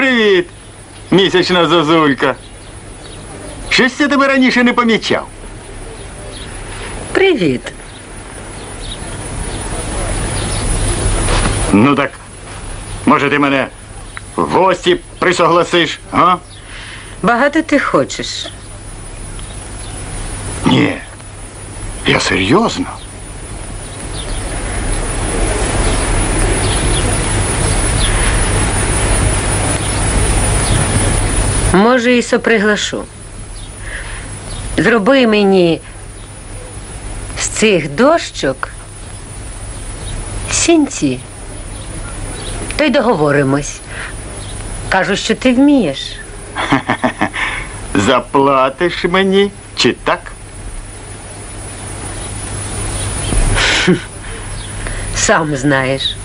Привіт, місячна зозулька. Щось я тебе раніше не помічав. Привіт. Ну так, може, ти мене в гості присогласиш, а? Багато ти хочеш. Ні. Я серйозно. Може, і соприглашу. Зроби мені з цих дощок сінці. То й договоримось. Кажу, що ти вмієш. Заплатиш мені чи так? Сам знаєш.